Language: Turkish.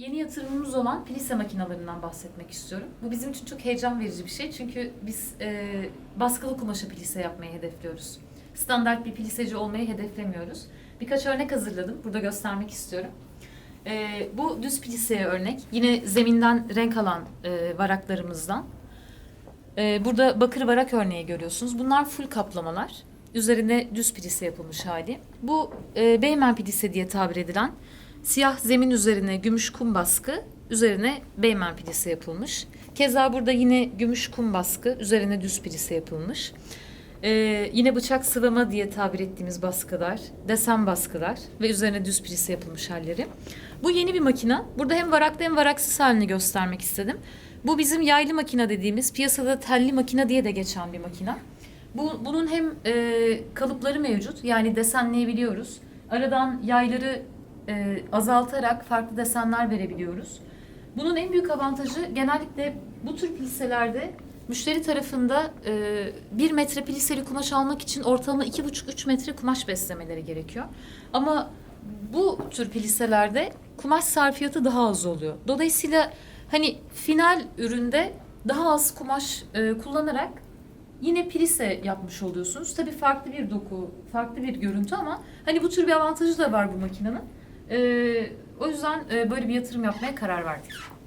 yeni yatırımımız olan plise makinalarından bahsetmek istiyorum. Bu bizim için çok heyecan verici bir şey çünkü biz e, baskılı kumaşa plise yapmayı hedefliyoruz. Standart bir pliseci olmayı hedeflemiyoruz. Birkaç örnek hazırladım. Burada göstermek istiyorum. E, bu düz pliseye örnek. Yine zeminden renk alan e, varaklarımızdan. E, burada bakır varak örneği görüyorsunuz. Bunlar full kaplamalar. Üzerine düz plise yapılmış hali. Bu e, Beymen plise diye tabir edilen siyah zemin üzerine gümüş kum baskı, üzerine Beymen plise yapılmış. Keza burada yine gümüş kum baskı, üzerine düz plise yapılmış. E, yine bıçak sıvama diye tabir ettiğimiz baskılar, desen baskılar ve üzerine düz plise yapılmış halleri. Bu yeni bir makina. Burada hem varaklı hem varaksız halini göstermek istedim. Bu bizim yaylı makina dediğimiz, piyasada telli makina diye de geçen bir makina. Bu, bunun hem e, kalıpları mevcut, yani desenleyebiliyoruz. Aradan yayları e, azaltarak farklı desenler verebiliyoruz. Bunun en büyük avantajı genellikle bu tür pliselerde müşteri tarafında e, bir metre pliseli kumaş almak için ortalama iki buçuk üç metre kumaş beslemeleri gerekiyor. Ama bu tür pliselerde kumaş sarfiyatı daha az oluyor. Dolayısıyla hani final üründe daha az kumaş e, kullanarak yine plise yapmış oluyorsunuz. Tabii farklı bir doku, farklı bir görüntü ama hani bu tür bir avantajı da var bu makinenin. E, o yüzden e, böyle bir yatırım yapmaya karar verdik.